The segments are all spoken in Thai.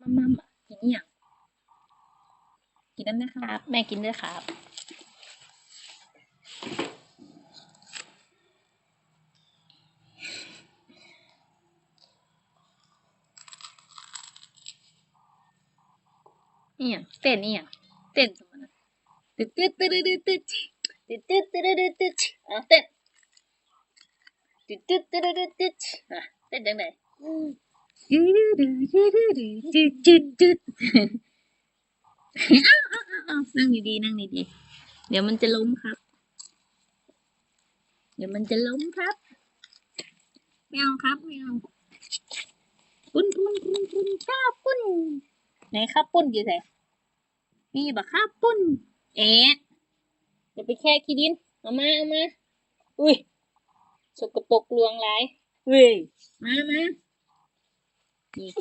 มัมมัมอะกินอหย่างกินน้ำนะครับ แม่กินด้วยครับ นี่อย่างเต้นนี่อย่างเต้นสมมตินะตึ๊ดตึ๊ดตึ๊ดตึ๊ดตึ๊ดตึ๊ดตึ๊ดตึ๊ดตึ๊ดตึ๊ดอะเต้นตึ๊ดตึ๊ดตึ๊ดตึ๊ดตึ๊ดอะเต้นจังไดตึ๊ดตึ๊ดตึ๊ดอ้าวอ้าวอ้าวนั่งดีๆนั่งดีๆเดี๋ยวมันจะล้มครับ เดี๋ยวมันจะล้มครับไม่เอาครับไม่เอาปุ้นปุ้นปุ้นปุ้นข้าปุ้นไหนข้าปุ้นอยู่ไหนมีบักข้าปุ้นเอ๊ะอย่าไปแค่ขี้ดินเอามาเอามาอุ้ยสกปรกลวงหลายเฮ้ยมามา bye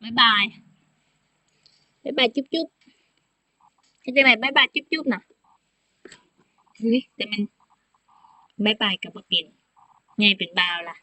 bye. Bye bye chúc chúc. Cái này bye bye chúc chúc nè để mình bye bye cả bác biển nghe biển bao là.